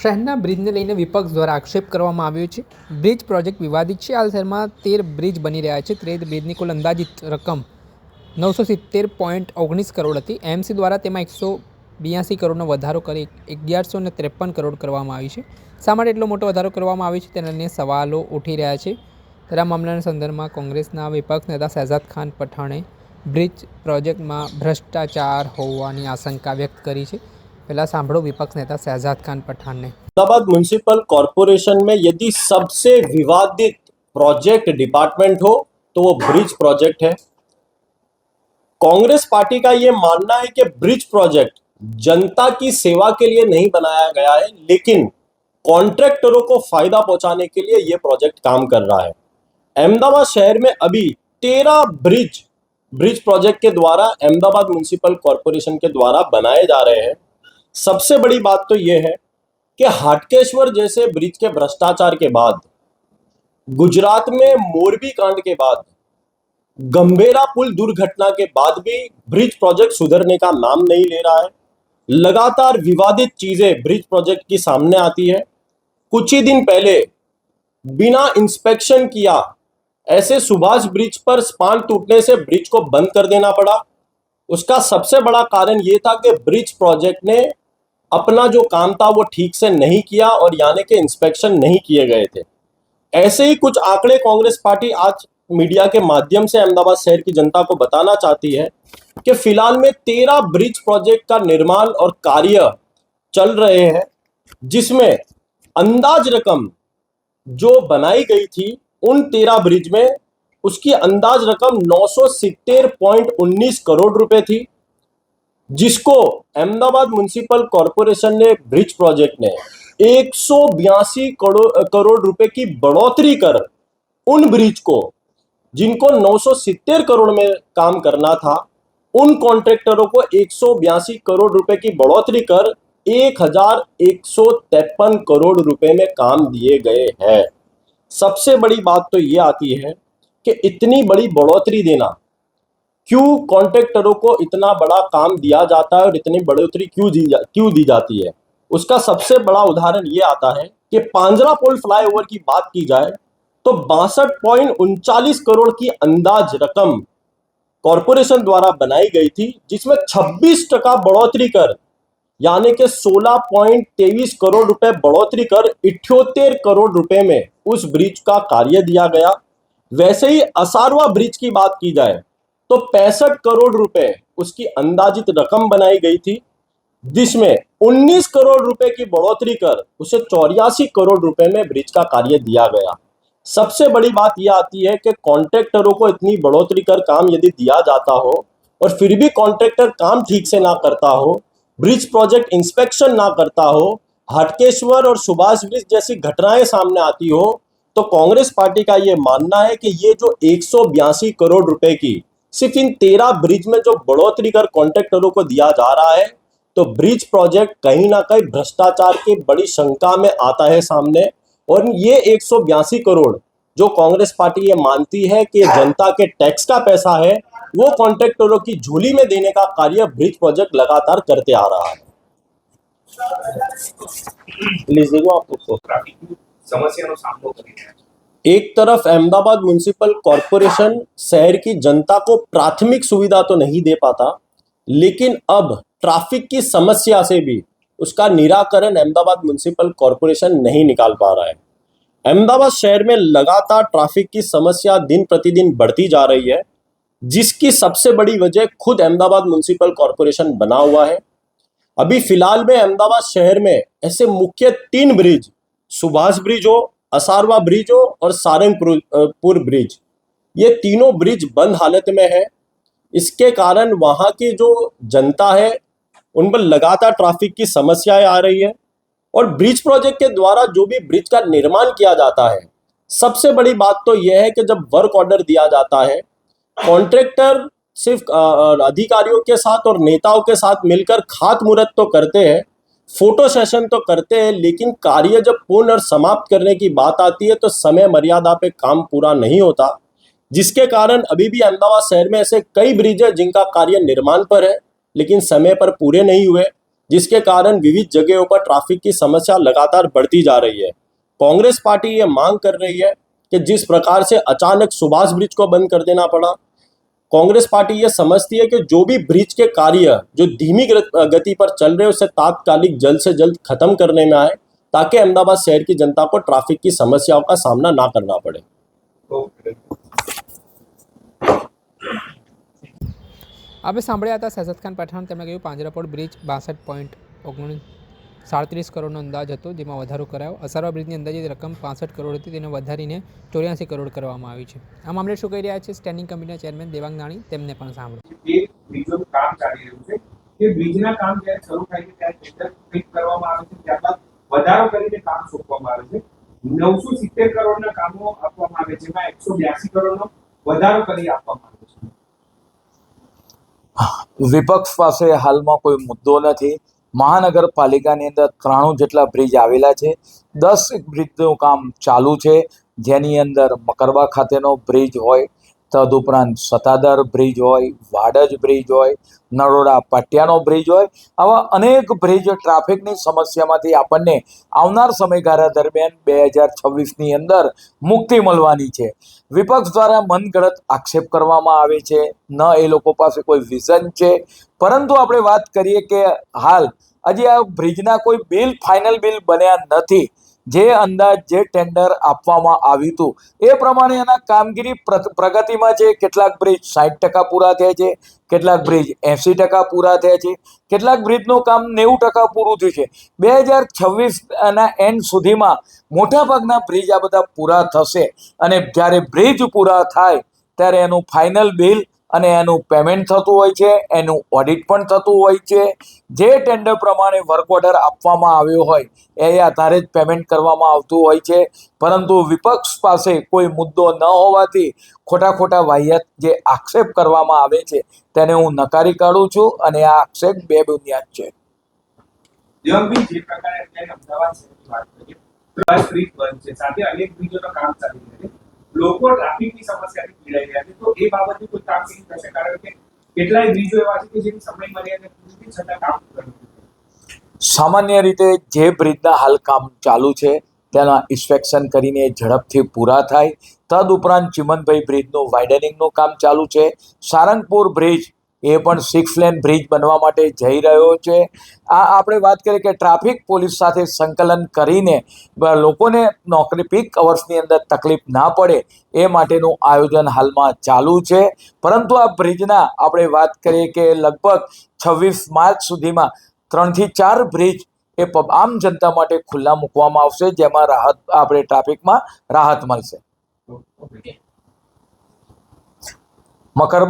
શહેરના બ્રિજને લઈને વિપક્ષ દ્વારા આક્ષેપ કરવામાં આવ્યો છે. બ્રિજ પ્રોજેક્ટ વિવાદિત છે. હાલ શહેરમાં તેર બ્રિજ બની રહ્યા છે. તેર બ્રિજની કુલ અંદાજિત રકમ નવસો સિત્તેર પોઈન્ટ ઓગણીસ કરોડ હતી. એમસી દ્વારા તેમાં એકસો બ્યાસી કરોડનો વધારો કરી અગિયારસો ને ત્રેપન કરોડ કરવામાં આવી છે. શા માટે એટલો મોટો વધારો કરવામાં આવ્યો છે? તેના સવાલો ઉઠી રહ્યા છે. તેના મામલાના સંદર્ભમાં કોંગ્રેસના વિપક્ષ નેતા શહેજાદ ખાન પઠાણે બ્રિજ પ્રોજેક્ટમાં ભ્રષ્ટાચાર હોવાની આશંકા વ્યક્ત કરી છે. પહેલાં સાંભળો વિપક્ષ નેતા શહેજાદ ખાન પઠાણને अहमदाबाद म्यूनिसिपल कॉरपोरेशन में यदि सबसे विवादित प्रोजेक्ट डिपार्टमेंट हो तो वो ब्रिज प्रोजेक्ट है कांग्रेस पार्टी का ये मानना है कि ब्रिज प्रोजेक्ट जनता की सेवा के लिए नहीं बनाया गया है लेकिन कॉन्ट्रैक्टरों को फायदा पहुंचाने के लिए ये प्रोजेक्ट काम कर रहा है अहमदाबाद शहर में अभी तेरह ब्रिज ब्रिज प्रोजेक्ट के द्वारा अहमदाबाद म्यूनिसिपल कॉरपोरेशन के द्वारा बनाए जा रहे हैं सबसे बड़ी बात तो यह है कि हाटकेश्वर जैसे ब्रिज के भ्रष्टाचार के बाद, गुजरात में मोरबी कांड के बाद, गंभीरा पुल दुर्घटना के बाद भी ब्रिज प्रोजेक्ट सुधरने का नाम नहीं ले रहा है। लगातार विवादित चीज़ें ब्रिज प्रोजेक्ट की सामने आती है। कुछ ही दिन पहले बिना इंस्पेक्शन किया ऐसे सुभाष ब्रिज पर स्पान टूटने से ब्रिज को बंद कर देना पड़ा। उसका सबसे बड़ा कारण यह था कि ब्रिज प्रोजेक्ट ने अपना जो काम था वो ठीक से नहीं किया और यानी कि इंस्पेक्शन नहीं किए गए थे। ऐसे ही कुछ आंकड़े कांग्रेस पार्टी आज मीडिया के माध्यम से अहमदाबाद शहर की जनता को बताना चाहती है कि फ़िलहाल में तेरह ब्रिज प्रोजेक्ट का निर्माण और कार्य चल रहे हैं, जिसमें अंदाज रकम जो बनाई गई थी उन तेरह ब्रिज में, उसकी अंदाज रकम नौ करोड़ रुपए थी। जिसको अहमदाबाद म्युनिसिपल कॉरपोरेशन ने ब्रिज प्रोजेक्ट ने एक सौ बयासी करोड़ करोड़ रुपए की बढ़ोतरी कर उन ब्रिज को, जिनको 970 करोड़ में काम करना था, उन कॉन्ट्रैक्टरों को एक सौ बयासी करोड़ रुपए की बढ़ोतरी कर एक हज़ार एक करोड़ रुपए में काम दिए गए हैं। सबसे बड़ी बात तो ये आती है कि इतनी बड़ी बढ़ोतरी देना क्यों कॉन्ट्रैक्टरों को इतना बड़ा काम दिया जाता है और इतनी बढ़ोतरी क्यों दी जा, क्यों दी जाती है? उसका सबसे बड़ा उदाहरण ये आता है कि पांजरा पोल फ्लाईओवर की बात की जाए तो बासठ पॉइंट उनचालीस करोड़ की अंदाज रकम कॉरपोरेशन द्वारा बनाई गई थी जिसमें 26 टका बढ़ोतरी कर यानी कि 16.23 करोड़ रुपए बढ़ोतरी कर इठ्योतेर करोड़ रुपए में उस ब्रिज का कार्य दिया गया। वैसे ही असारवा ब्रिज की बात की जाए तो पैंसठ करोड़ रुपए उसकी अंदाजित रकम बनाई गई थी, जिसमें 19 करोड़ रुपए की बढ़ोतरी कर उसे चौरासी करोड़ रुपए में ब्रिज का कार्य दिया गया। सबसे बड़ी बात यह आती है कि कॉन्ट्रैक्टरों को इतनी बढ़ोतरी कर काम यदि दिया जाता हो और फिर भी कॉन्ट्रैक्टर काम ठीक से ना करता हो, ब्रिज प्रोजेक्ट इंस्पेक्शन ना करता हो, हटकेश्वर और सुभाष ब्रिज जैसी घटनाएँ सामने आती हो तो कांग्रेस पार्टी का ये मानना है कि ये जो एक सौ बयासी करोड़ रुपए की सिर्फ इन तेरह ब्रिज में जो बढ़ोतरी कर कॉन्ट्रैक्टरों को दिया जा रहा है तो ब्रिज प्रोजेक्ट कहीं ना कहीं भ्रष्टाचार की बड़ी शंका में आता है सामने और ये एक करोड़ जो कांग्रेस पार्टी ये मानती है कि जनता के टैक्स का पैसा है वो कॉन्ट्रैक्टरों की झोली में देने का कार्य ब्रिज प्रोजेक्ट लगातार करते आ रहा है प्लीज देखो आप उसको ટ્રાફિકની સમસ્યાનો સામનો કરી રહ્યા છે एक तरफ़ अहमदाबाद म्यूनिसिपल कॉरपोरेशन शहर की जनता को प्राथमिक सुविधा तो नहीं दे पाता, लेकिन अब ट्रैफ़िक की समस्या से भी उसका निराकरण अहमदाबाद म्यूनिसिपल कॉरपोरेशन नहीं निकाल पा रहा है। अहमदाबाद शहर में लगातार ट्रैफ़िक की समस्या दिन प्रतिदिन बढ़ती जा रही है, जिसकी सबसे बड़ी वजह खुद अहमदाबाद म्यूनिसिपल कॉरपोरेशन बना हुआ है। अभी फ़िलहाल में अहमदाबाद शहर में ऐसे मुख्य तीन ब्रिज, सुभाष ब्रिज हो असारवा ब्रिज हो और सारंगपुर ब्रिज। ये तीनों ब्रिज बंद हालत में है। इसके कारण वहाँ की जो जनता है, उन पर लगातार ट्रैफ़िक की समस्याएँ आ रही है और ब्रिज प्रोजेक्ट के द्वारा जो भी ब्रिज का निर्माण किया जाता है, सबसे बड़ी बात तो यह है कि जब वर्क ऑर्डर दिया जाता है कॉन्ट्रैक्टर सिर्फ़ अधिकारियों के साथ और नेताओं के साथ मिलकर खात मुहूर्त तो करते हैं फ़ोटो सेशन तो करते हैं, लेकिन कार्य जब पूर्ण और समाप्त करने की बात आती है तो समय मर्यादा पे काम पूरा नहीं होता। जिसके कारण अभी भी अहमदाबाद शहर में ऐसे कई ब्रिज है, जिनका कार्य निर्माण पर है, लेकिन समय पर पूरे नहीं हुए, जिसके कारण विविध जगहों पर ट्रैफ़िक की समस्या लगातार बढ़ती जा रही है। कांग्रेस पार्टी ये मांग कर रही है कि जिस प्रकार से अचानक सुभाष ब्रिज को बंद कर देना पड़ा कांग्रेस पार्टी ये समझती है कि जो भी ब्रिज के कार्य जो धीमी ग्र- गति पर चल रहे हैं उसे तात्कालिक जल्द से जल्द खत्म करने में आए ताकि अहमदाबाद शहर की जनता को ट्रैफिक की समस्याओं का सामना ना करना पड़े ઓકે આપણે સાંભળ્યા હતા સૈયદ ખાન પઠાણ તેમણે કહ્યું પાંજરાપોળ બ્રિજ બાસઠ પોઈન્ટ ઓગણીસ સાડત્રીસ કરોડનો અંદાજ હતો જેમાં વધારો કરાયો. અસારવા બ્રિજની અંદાજિત રકમ પાસઠ કરોડ હતી તેને વધારીને ચોર્યાસી કરોડ કરવામાં આવી છે. આ મામલે શું કહી રહ્યા છે સ્ટેન્ડિંગ કમિટીના ચેરમેન દેવાંગ નાણી? તેમને પણ સાંભળો. કામ ચાલી રહ્યું છે કે બ્રિજના કામ જ્યારે શરૂ થાય છે ત્યારે ટેન્ડર ફિટ કરવામાં આવે છે ત્યારબાદ વધારો કરીને કામ સોંપવામાં આવે છે. નવસો સિત્તેર કરોડના કામો આપવામાં આવે છે જેમાં એકસો બ્યાસી કરોડનો વધારો કરી આપવામાં આવે છે. વિપક્ષ પાસે હાલમાં કોઈ મુદ્દો નથી. મહાનગરપાલિકાની અંદર ત્રાણું જેટલા બ્રિજ આવેલા છે. દસ બ્રિજનું કામ ચાલુ છે. જેની અંદર મકરબા ખાતેનો બ્રિજ હોય તદુપરાંત સતાદર બ્રિજ હોય, વાડજ બ્રિજ હોય, નરોડા પાટિયાનો બ્રિજ હોય, આવા અનેક બ્રિજ ટ્રાફિકની સમસ્યામાંથી આપણને આવનાર સમયગાળા દરમિયાન બે હજાર છવ્વીસની અંદર મુક્તિ મળવાની છે. વિપક્ષ દ્વારા મનગળત આક્ષેપ કરવામાં આવે છે. ન એ લોકો પાસે કોઈ વિઝન છે. પરંતુ આપણે વાત કરીએ કે હાલ, હજી આ બ્રિજના કોઈ બિલ, ફાઇનલ બિલ બન્યા નથી. જે અંદાજ, જે ટેન્ડર આપવામાં આવ્યું હતું. એ પ્રમાણે એના કામગીરી પ્ર- પ્રગતિમાં છે, કેટલાક બ્રિજ સાઠ ટકા પૂરા થયા છે, કેટલાક બ્રિજ એંસી ટકા પૂરા થયા છે, કેટલાક બ્રિજનું કામ નેવું ટકા પૂરું થયું છે. બે હજાર છવ્વીસના એન્ડ સુધીમાં મોટાભાગના બ્રિજ આ બધા પૂરા થશે. અને જ્યારે બ્રિજ પૂરા થાય, ત્યારે એનું ફાઇનલ બિલ અને એનું પેમેન્ટ થતું હોય છે, એનું ઓડિટ પણ થતું હોય છે. જે ટેન્ડર પ્રમાણે વર્ક ઓર્ડર આપવામાં આવ્યો હોય, એ આધારે જ પેમેન્ટ કરવામાં આવતું હોય છે. પરંતુ વિપક્ષ પાસે કોઈ મુદ્દો ન હોવાથી ખોટા ખોટા વાહિયાત જે આક્ષેપ કરવામાં આવે છે, તેને હું નકારી કાઢું છું અને આ આક્ષેપ બે બુનિયાદ છે અમદાવાદ શહેરની વાત કરીએ સાથે અનેક બ્રિજોના કામ ચાલી રહ્યા છે. લોકો ટ્રાફિકની સમસ્યાથી પીડાઈ રહ્યા છે. તો એ બાબતે કોઈ કામ નહીં થશે, કારણ કે કેટલાય બ્રિજો એવા છે કે જેની સમય મર્યાદા પૂરી છતાં કામ કરવું સામાન્ય રીતે જે બ્રિજના હાલ કામ ચાલુ છે, તેના ઇન્સ્પેક્શન કરીને ઝડપથી પૂરા થાય. તદ ઉપરાંત ચિમનભાઈ બ્રિજનું વાઇડનિંગનું કામ ચાલુ છે. સારંગપુર બ્રિજ એ પણ સિક્સ લેન બ્રિજ બનવા માટે જઈ રહ્યો છે. આ આપણે વાત કરીએ કે ટ્રાફિક પોલીસ સાથે સંકલન કરીને લોકોને નોકરી પીક અવર્સની અંદર તકલીફ ના પડે એ માટેનું આયોજન હાલમાં ચાલુ છે. પરંતુ આ બ્રિજના આપણે વાત કરીએ કે લગભગ છવ્વીસ માર્ચ સુધીમાં ત્રણથી ચાર બ્રિજ એ આમ જનતા માટે ખુલ્લા મૂકવામાં આવશે જેમાં રાહત આપણે ટ્રાફિકમાં રાહત મળશે. મકરબ